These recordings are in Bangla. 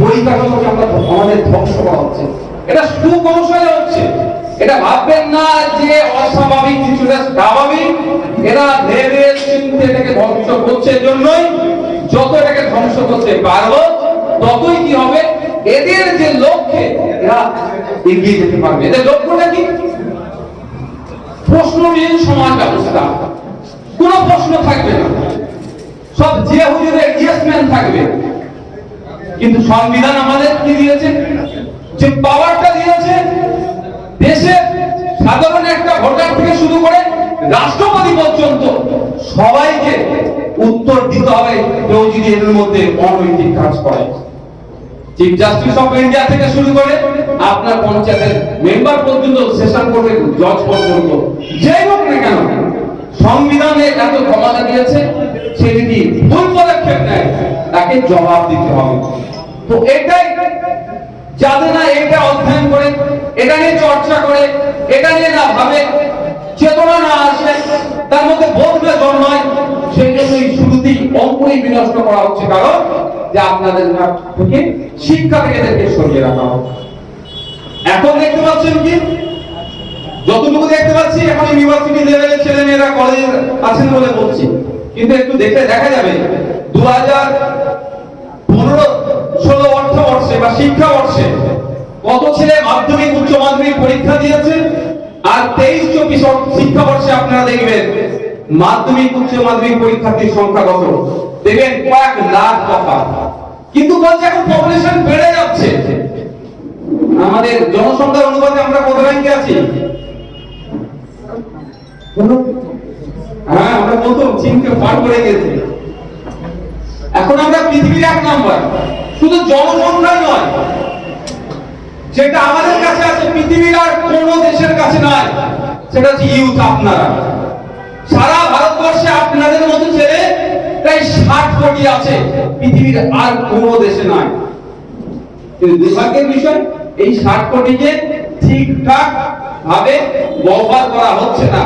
পরিকাঠামোকে আমরা আমাদের ধ্বংস করা হচ্ছে। এটা সুকৌশলে হচ্ছে। এটা ভাববেন না যে অস্বাভাবিক, কিছুটা স্বাভাবিক। এরা ভেবে চিন্তে এটাকে ধ্বংস করছে জন্যই যত এটাকে ধ্বংস করতে পারব, ততই কি হবে? এদের যে লক্ষ্যে এরা এগিয়ে যেতে পারবে। এদের লক্ষ্যটা কি? প্রশ্নবিহীন সমাজ ব্যবস্থা। কোনো প্রশ্ন থাকবে না। সব যে হুজুরের ইয়েসম্যান থাকবে। কিন্তু সংবিধান আমাদের কি দিয়েছে? যে পাওয়ারটা দিয়েছে, দেশে সাধারণ একটা ভোটার থেকে শুরু করে রাষ্ট্রপতি পর্যন্ত সবাইকে উত্তর দিতে হবে কেউ যদি এর মধ্যে অনৈতিক কাজ করে। চিফ জাস্টিস অফ ইন্ডিয়া থেকে শুরু করে আপনার পঞ্চায়েতের মেম্বার পর্যন্ত সেশন কোর্টের জজ পর্যন্ত, যাই হোক না কেন, সংবিধানে এত ক্ষমতা দিয়েছে, সে যদি ভুল পদক্ষেপ নেয়, তাকে জবাব দিতে হবে। তো এটাই যাতে না এটা অধ্যয়ন করে, এটা নিয়ে চর্চা করে, এটা নিয়ে না ভাবে, চেতনা না আসে, তার মধ্যে বোধ না জন্মায় সেই জন্যই শুরুতেই অঙ্কুরই বিনষ্ট করা হচ্ছে কারণ যে আপনাদের থেকে শিক্ষা থেকে এদেরকে সরিয়ে রাখা হবে এখন দেখতে পাচ্ছেন কি? যতটুকু দেখতে পাচ্ছি, এখন ইউনিভার্সিটি লেভেলের ছেলে মেয়েরা কলেজে আছেন বলে বলছি। কিন্তু একটু দেখে দেখা যাবে দু হাজার পনেরো ষোলো অর্থ বর্ষে বা শিক্ষা বর্ষে কত ছেলে মাধ্যমিক, উচ্চ মাধ্যমিক পরীক্ষা দিয়েছে? আর তেইশ, চব্বিশ শিক্ষা বর্ষে আপনারা দেখবেন মাধ্যমিক, উচ্চ মাধ্যমিক পরীক্ষার্থীর সংখ্যা কত? দেখবেন কয়েক লাখ কথা কিন্তু বলছে এখন পপুলেশন বেড়ে যাচ্ছে। আমাদের জনসংখ্যার অনুপাতে আমরা কত র্যাঙ্কে আছি? হ্যাঁ আমরা প্রথম চীনকে পার করে গেছি। এখন আমরা পৃথিবীর এক নাম্বার শুধু জনসংখ্যা নয়, যেটা আমাদের কাছে আছে, পৃথিবীর আর কোন দেশের কাছে নাই, সেটা হচ্ছে ইউথ আপনারা। সারা ভারতবর্ষে আপনাদের মতো ছেলে প্রায় ষাট কোটি আছে, পৃথিবীর আর কোন দেশে নাই। কিন্তু দুর্ভাগ্যের বিষয়, এই ষাট কোটিকে ঠিকঠাক ভাবে ব্যবহার করা হচ্ছে না।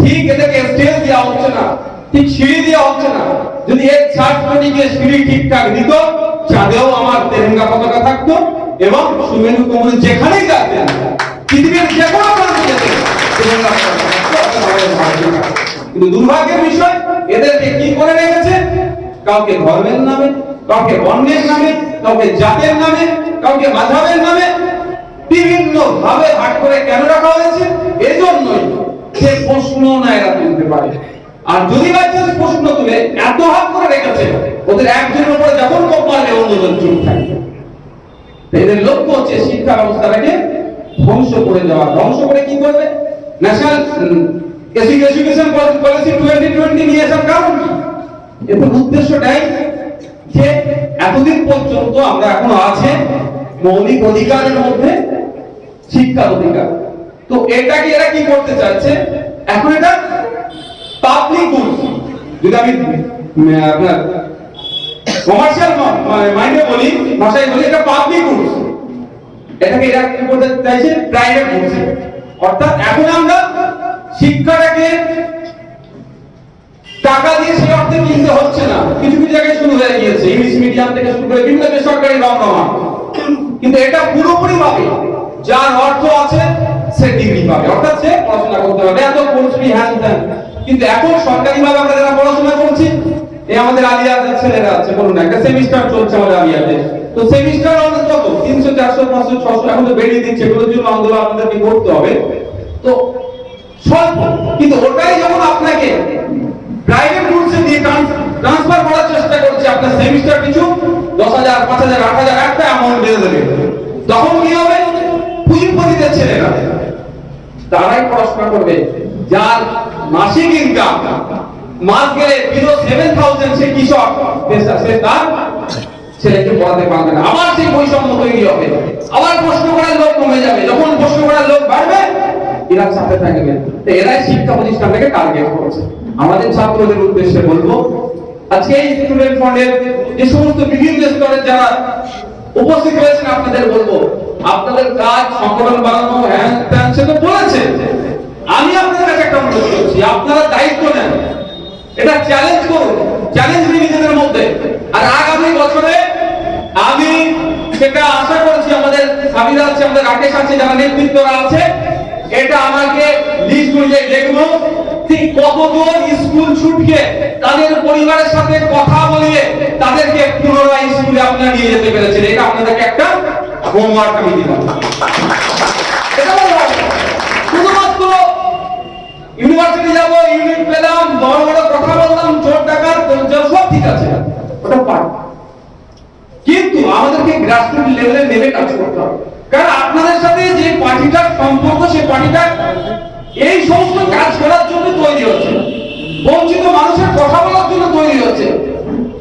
ঠিক এদেরকে স্টেজ দেওয়া হচ্ছে না, ঠিক সিঁড়ি দেওয়া হচ্ছে না। যদি এই ষাট কোটিকে সিঁড়ি ঠিকঠাক দিত চাঁদেও আমার তেরেঙ্গা পতাকা থাকতো এবং সুমেরু কোমরে যেখানেই যাতেন পৃথিবীর যে কোনো। কিন্তু দুর্ভাগ্যের বিষয়, এদেরকে কি করে রেখেছে? কাউকে ধর্মের নামে, কাউকে বর্ণের নামে, কাউকে জাতের নামে, কাউকে মাঝাবের নামে বিভিন্ন ভাবে ভাগ করে কেন রাখা হয়েছে? এজন্যই সে প্রশ্ন না এরা তুলতে পারে। আর যদি বাচ্চার প্রশ্ন তুলে, এত হাত করে ওদের একজনের উপরে যখন কোপ মারলে অন্যজন চুপ থাকবে। তো এদের লক্ষ্য হচ্ছে শিক্ষা ব্যবস্থাটাকে ধ্বংস করে দেওয়া। ধ্বংস করে কি করবে? National education policy twenty twenty নিয়ে আসার কারণ কি? এর উদ্দেশ্যটাই যে এতদিন পর্যন্ত আমরা এখনও আছে মৌলিক অধিকারের মধ্যে, শিক্ষার অধিকার। তো এটাকে এরা কি করতে চাচ্ছে এখন এটা পাবলিক গুডস যদি আমি আপনার কমার্শিয়াল মাইন্ডে বলি, ভাষায় বলি, এটা পাবলিক গুডস এটাকে এরা কি করতে চাইছে? প্রাইভেট গুডস অর্থাৎ এখন আমরা শিক্ষাটাকে টাকা দিয়ে সেই অর্থে কিনতে হচ্ছে না। কিছু কিছু জায়গায় শুরু হয়ে গিয়েছে। ইংলিশ মিডিয়াম থেকে শুরু করে বিভিন্ন বেসরকারি রমরমা কিন্তু এটা পুরোপুরি ভাবে যার অর্থ আছে, সে ডিগ্রি পাবে। অর্থাৎ সে পড়াশোনা করতে পারবে। এত পড়ছি হ্যান ত্যান কিন্তু এখন সরকারি ভাবে আমরা যারা পড়াশোনা করছি এই আমাদের আলিয়াদের ছেলেরা আছে, বলুন একটা সেমিস্টার চলছে আমাদের আলিয়াতে তো সেমিস্টার আমাদের কত? তিনশো, চারশো, পাঁচশো, ছশো এখন তো বেরিয়ে দিচ্ছে, এগুলোর জন্য আন্দোলন আপনাদেরকে করতে হবে। তো স্বল্প, কিন্তু ওটাই যখন আপনাকে প্রাইভেট রুটসে দিয়ে ট্রান্সফার করার চেষ্টা করছে আপনার সেমিস্টার পিছু দশ হাজার, পাঁচ হাজার, আট হাজার, একটা অ্যামাউন্ট বেঁধে দেবে। তখন কি হবে? পুঁজিপতিদের ছেলেরা। তারাই পড়াশোনা করবে। যার মাসিক ইনকাম আমাদের ছাত্রদের উদ্দেশ্যে বলব, আজকে এই স্টুডেন্ট যে সমস্ত বিভিন্ন স্তরের যারা উপস্থিত হয়েছেন আপনাদের বলব, আপনাদের কাজ সংগঠন বানানো সে তো বলেছে। আমি আপনাদের কাছে একটা অনুরোধ করছি, আপনারা দায়িত্ব নেন। এটা চ্যালেঞ্জ করুন। চ্যালেঞ্জ নিন নিজেদের মধ্যে। আর আগামী বছরে আমি সেটা আশা করছি, আমাদের সাবিরা আছে, আমাদের রাকেশ আছে, যারা নেতৃত্বরা আছে, এটা আমাকে লিস্ট অনুযায়ী দেখব ঠিক কতজন স্কুল ছুটকে তাদের পরিবারের সাথে কথা বলিয়ে তাদেরকে পুনরায় স্কুলে আপনারা নিয়ে যেতে পেরেছেন। এটা আপনাদেরকে একটা হোমওয়ার্ক আমি দিলাম। শুধুমাত্র ইউনিভার্সিটি যাব ইউনিট পেলাম, বড় বড় ওটা পার্ট কিন্তু আমাদেরকে গ্রাসরুট লেভেলে নেমে কাজ করতে হবে। কারণ আপনাদের সাথে যে পার্টিটার সম্পর্ক সেই পার্টিটা এই সমস্ত কাজ করার জন্য তৈরি হচ্ছে। বঞ্চিত মানুষের কথা বলার জন্য তৈরি হচ্ছে।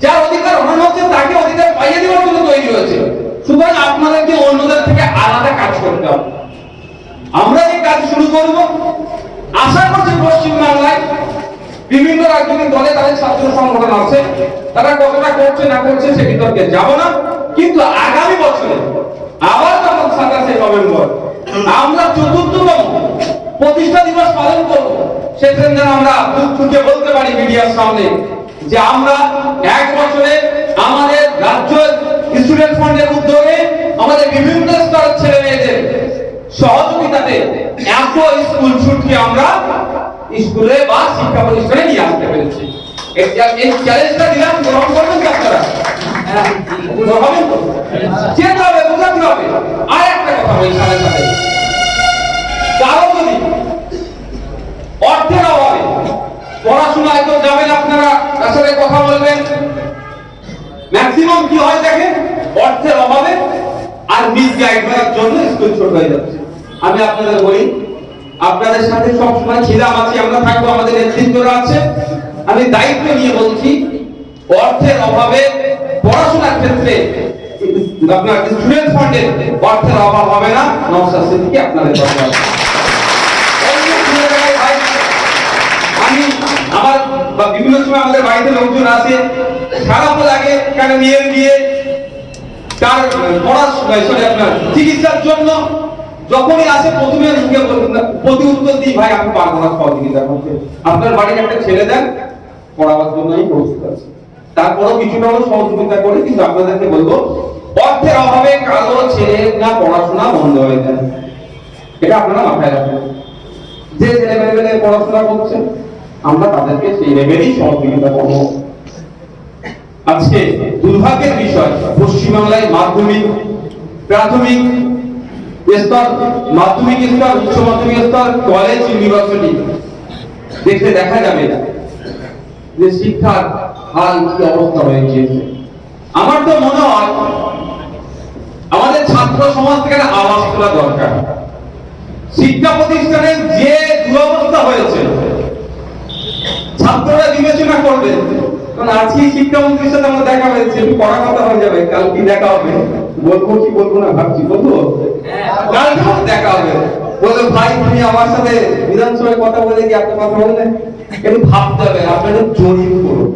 যার অধিকার হরণ হচ্ছে, তাকে অধিকার পাইয়ে দেওয়ার জন্য তৈরি হয়েছে সুতরাং আপনাদেরকে অন্যদের থেকে আলাদা কাজ করতে হবে। আমরা যে কাজ শুরু করব, আশা করছি পশ্চিমবাংলায় বিভিন্ন রাজনৈতিক দলে তাদের ছাত্র সংগঠন আছে। তারা কতটা করছে, না করছে, সে বিতর্কে যাব না। কিন্তু আগামী বছরে আবার যখন সাতাশে নভেম্বর, আমরা চতুর্থতম প্রতিষ্ঠা দিবস পালন করব সেখানে আমরা বুক ফুটে বলতে পারি মিডিয়ার সামনে যে আমরা এক বছরে আমাদের রাজ্য স্টুডেন্ট ফান্ডের উদ্যোগে আমাদের বিভিন্ন স্তরের ছেলে মেয়েদের সহযোগিতাতে এত স্কুল ছুটকে আমরা স্কুলে বা শিক্ষা প্রতিষ্ঠানে নিয়ে আসতে পেরেছি। এই চ্যালেঞ্জটা দিলাম গ্রহণ করবেন আপনারা? হ্যাঁ, হবে বোঝাতে হবে? আর একটা কথা বলি সাথে সাথে কারও যদি অর্থের অভাবে পড়াশোনায় তো যাবেন আপনারা তার সাথে কথা বলবেন। ম্যাক্সিমাম কি হয় দেখেন? অর্থের অভাবে আর মিস গাইড করার জন্য স্কুল ছোট হয়ে যাচ্ছে। আমি আপনাদের বলি আপনাদের সাথে সব সময় ছিলাম আছি, আমরা থাকব, আমাদের নেতৃত্বরা আছে। আমি দায়িত্ব নিয়ে বলছি, অর্থের অভাবে পড়াশোনার ক্ষেত্রে আপনার স্টুডেন্ট ফান্ডের অর্থের অভাব হবে না। আপনাদের আমাদের বাড়িতে লোকজন আসে খারাপও লাগে তার পড়াশোনা চিকিৎসার জন্য যখনই আসে প্রথমে মুখে প্রতি উত্তর দিই, ভাই, আপনি পারব না সহযোগিতা করতে আপনার বাড়ির একটা ছেলে দেন পড়াবার জন্য আমি প্রস্তুত আছি। তারপরেও কিছুটা হলেও সহযোগিতা করে, কিন্তু আপনাদেরকে বলব, অর্থের অভাবে কারও ছেলে না পড়াশোনা বন্ধ হয়ে যায়। এটা আপনারা মাথায় রাখবেন। যে ছেলে মেয়েগুলো পড়াশোনা করছে, আমরা তাদেরকে সেই লেভেলেই সহযোগিতা করব। আজকে দুর্ভাগ্যের বিষয়, পশ্চিমবাংলায় মাধ্যমিক, প্রাথমিক স্তর মাধ্যমিক স্তর উচ্চ মাধ্যমিক স্তর কলেজ ইউনিভার্সিটি দেখলে দেখা যাবে যে শিক্ষার হাল কি অবস্থা হয়ে গিয়েছে। আমার তো মনে হয় আমাদের ছাত্র সমাজ থেকে আওয়াজ তোলা দরকার। শিক্ষা প্রতিষ্ঠানের যে দুরবস্থা হয়েছে, ছাত্ররা বিবেচনা করবে, কারণ আজকে শিক্ষামন্ত্রীর সাথে আমার দেখা হয়েছে পড়া কথা হয়ে যাবে কাল কি দেখা হবে। বলব কি বলব না ভাবছি, বলব? কালকে দেখা হবে। বলে ভাই, তুমি আমার সাথে বিধানসভায় কথা বলে কি এত কথা বললে? একটু ভাবতে হবে আপনাদের জরিপ করুন।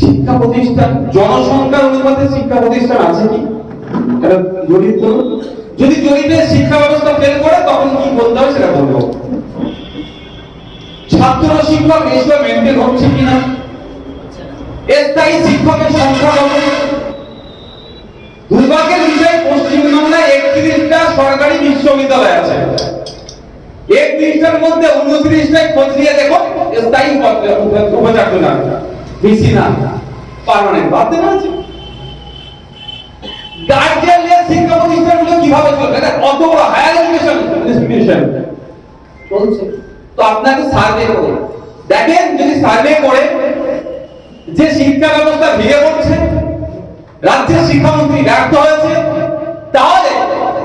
শিক্ষা প্রতিষ্ঠান, জনসংখ্যার অনুপাতে শিক্ষা প্রতিষ্ঠান আছে কি? জরিপ করুন? যদি জরিপে শিক্ষা ব্যবস্থা ফেল করে, তখন কি বলতে হবে সেটা বলব। ছাত্র শিক্ষক রেশিও মেনটেন হচ্ছে কিনা? স্থায়ী শিক্ষকের সংখ্যা কত? দুর্ভাগ্যের বিষয়, পশ্চিমবাংলায় একত্রিশটা সরকারি বিশ্ববিদ্যালয় আছে। একত্রিশটার মধ্যে উনত্রিশটায় খোঁজ নিয়ে দেখো স্থায়ী উপাচার্য না। ভিসি না। পার্মানেন্ট বাদ দেওয়া আছে গার্জিয়ানলেস শিক্ষা প্রতিষ্ঠানগুলো কীভাবে চলবে? এটা অত বড় হায়ার এডুকেশন ইনস্টিটিউশন চলছে। তো আপনাকে সার্ভে করুন। দেখেন যদি সার্ভে করে যে শিক্ষা ব্যবস্থা ভেঙে পড়ছে রাজ্যের শিক্ষামন্ত্রী ব্যর্থ হয়েছে তাহলে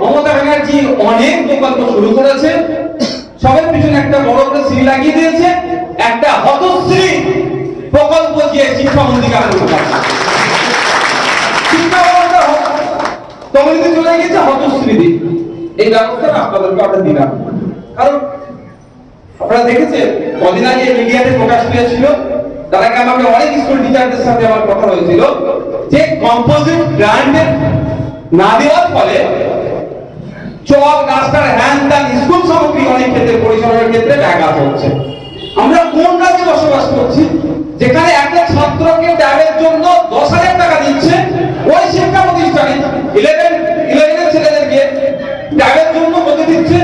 মমতা ব্যানার্জি অনেক প্রকল্প শুরু করেছে। সবের পিছনে একটা বড় করে সিল লাগিয়ে দিয়েছে। একটা হতশ্রী প্রকল্প দিয়ে শিক্ষা ব্যবস্থা কমিউনিটি চলে গেছে হতশ্রীদি এই ব্যবস্থাটা আপনাদেরকে আমরা দিলাম কারণ আপনারা দেখেছেন, কদিন আগে মিডিয়াতে প্রকাশ পেয়েছিল, তার আগে আমাকে অনেক স্কুল টিচারদের সাথে আমার কথা হয়েছিল যে কম্পোজিট ব্র্যান্ড না দেওয়ার ফলে চক রাস্তার হ্যান ত্যান, স্কুল সামগ্রী অনেক ক্ষেত্রে পরিচালনার ক্ষেত্রে ব্যাঘাত হচ্ছে। আমরা কোন রাজ্যে বসবাস করছি? যেখানে একটা ছাত্রকে ট্যাবের জন্য দশ হাজার টাকা দিচ্ছে, ওই শিক্ষা প্রতিষ্ঠানে ইলেভেন ইলেভেনের ছেলেদেরকে ট্যাবের জন্য কত দিচ্ছে?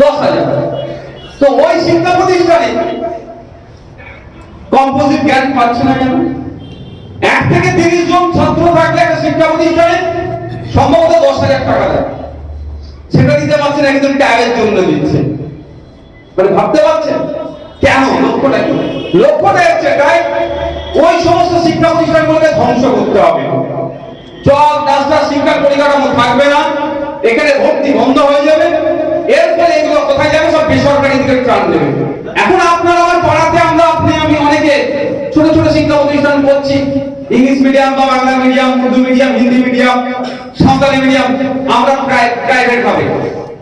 দশ হাজার। তো ওই শিক্ষা প্রতিষ্ঠানে কম্পোজিট জ্ঞান পাচ্ছে না কেন? এক থেকে তিরিশ জন ছাত্র থাকলে একটা শিক্ষা প্রতিষ্ঠানে সম্ভবত দশ হাজার টাকা দেয়। সেটা দিতে পারছে না একজন ট্যাগের জন্য দিচ্ছে। মানে ভাবতে পারছেন? কেন? লক্ষ্যটা কি? লক্ষ্যটা হচ্ছে এটাই ওই সমস্ত শিক্ষা প্রতিষ্ঠানগুলোকে ধ্বংস করতে হবে। চক ডাস্টার শিক্ষার পরিকাঠামো থাকবে না, এখানে ভর্তি বন্ধ হয়ে যাবে। এর ফলে এগুলো কোথায় যাবে? সব বেসরকারি দিকে টান দেবে। এখন আপনার আমার পাড়াতে আমরা, আপনি, আমি অনেকে ছোট ছোট শিক্ষা প্রতিষ্ঠান করছি। ইংলিশ মিডিয়াম বা Bangla medium, Urdu medium, Hindi medium. Santali medium আমরা প্রাইভেট ভাবে।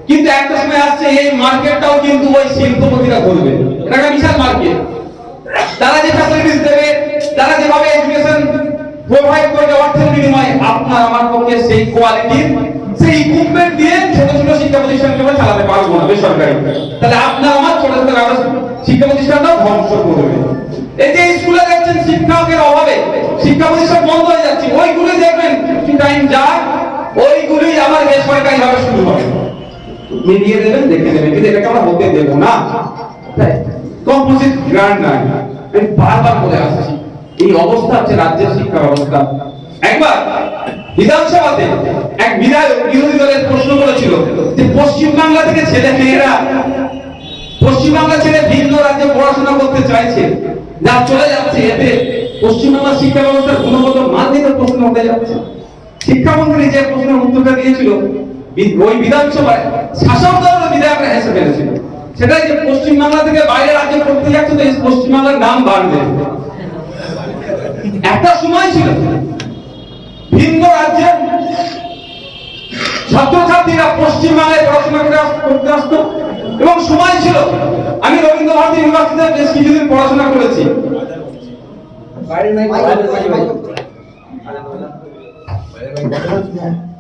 কিন্তু একটা সময় আসছে, এই মার্কেটটাও কিন্তু ওই শিল্পপতিরা করবে। এটা একটা বিশাল মার্কেট। তারা যে ফ্যাসিলিটিস দেবে, তারা যেভাবে এডুকেশন প্রোভাইড করবে অর্থের বিনিময়ে, আপনার আমার পক্ষে সেই কোয়ালিটির সেই ইকুইপমেন্ট দিয়ে ছোট ছোট শিক্ষা প্রতিষ্ঠানগুলো চালাতে পারব না বেসরকারি। তাহলে আপনার আমার ছোট ছোট শিক্ষা প্রতিষ্ঠানটাও ধ্বংস করবে এই যে স্কুলে দেখছেন শিক্ষকের অভাবে, শিক্ষা প্রতিষ্ঠান বন্ধ হয়ে যাচ্ছে। ওইগুলি দেখবেন কিছু টাইম যায় ওইগুলি আবার বেসরকারি ভাবে শুরু হবে মিলিয়ে দেবেন, দেখে নেবেন, কিন্তু এটাকে আমরা হতে দেবো না। কম্পোজিট গ্রান্ড নাই আমি বারবার বলে আসছি, এই অবস্থা হচ্ছে রাজ্যের শিক্ষা ব্যবস্থা। একবার বিধানসভাতে এক বিধায়ক বিরোধী দলের প্রশ্ন করেছিল যে পশ্চিমবাংলা থেকে ছেলে মেয়েরা, পশ্চিমবাংলা ছেড়ে ভিন্ন রাজ্যে পড়াশোনা করতে চাইছে, যা চলে যাচ্ছে, এতে পশ্চিমবাংলার শিক্ষা ব্যবস্থার গুণগত মান নিয়ে প্রশ্ন উঠে যাচ্ছে। শিক্ষামন্ত্রী যে প্রশ্নের উত্তরটা দিয়েছিল ওই বিধানসভায় শাসক দলের বিধায়করা হেসে ফেলেছিল। সেটাই যে পশ্চিমবাংলা থেকে বাইরে রাজ্যে পড়তে যাচ্ছে তো পশ্চিমবাংলার নাম বাড়বে। একটা সময় ছিল ভিন্ন রাজ্যের ছাত্রছাত্রীরা পশ্চিমবাংলায় পড়াশোনা করে করতে আসতো। এবং সময় ছিল আমি রবীন্দ্র ভারতী ইউনিভার্সিটিতে বেশ কিছুদিন পড়াশোনা করেছি। 哎，我 lại.